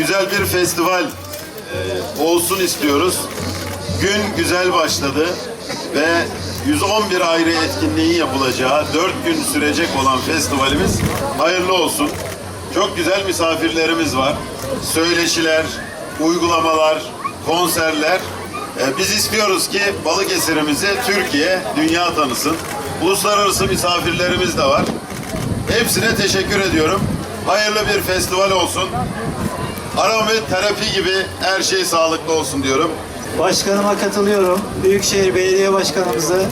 güzel bir festival e, olsun istiyoruz. Gün güzel başladı ve 111 ayrı etkinliğin yapılacağı 4 gün sürecek olan festivalimiz hayırlı olsun. Çok güzel misafirlerimiz var. Söyleşiler, uygulamalar, konserler. E, Biz istiyoruz ki Balıkesir'imizi Türkiye, dünya tanısın. Uluslararası misafirlerimiz de var. Hepsine teşekkür ediyorum. Hayırlı bir festival olsun. Aromi terapi gibi her şey sağlıklı olsun diyorum. Başkanıma katılıyorum. Büyükşehir Belediye Başkanımızı,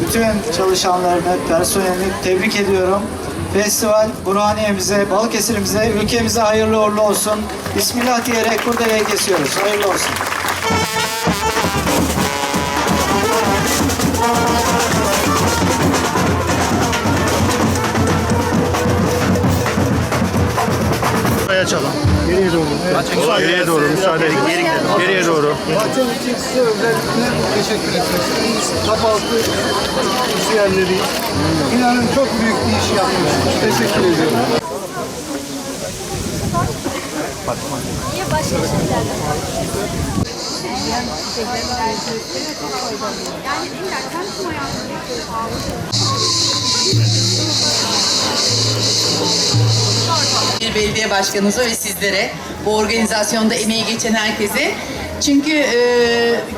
bütün çalışanlarını, personelini tebrik ediyorum. Festival Burhaniye'mize, Balıkesir'imize, ülkemize hayırlı uğurlu olsun. Bismillah diyerek burada kesiyoruz. Hayırlı olsun. Açalım. Geriye doğru. Evet. Geriye doğru. Müsaade edin. Geriye doğru. Bahçem için size özellikle teşekkür etmek istiyorum. Kapaltı izleyenleri. İnanın çok büyük bir iş yapmışsınız. Teşekkür ediyorum. Niye başka şeylerle Yani illa tanıtım hayatı belediye başkanınıza ve sizlere, bu organizasyonda emeği geçen herkese. Çünkü e,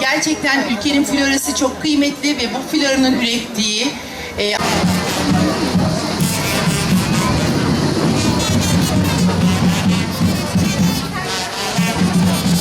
gerçekten ülkenin florası çok kıymetli ve bu floranın ürettiği e,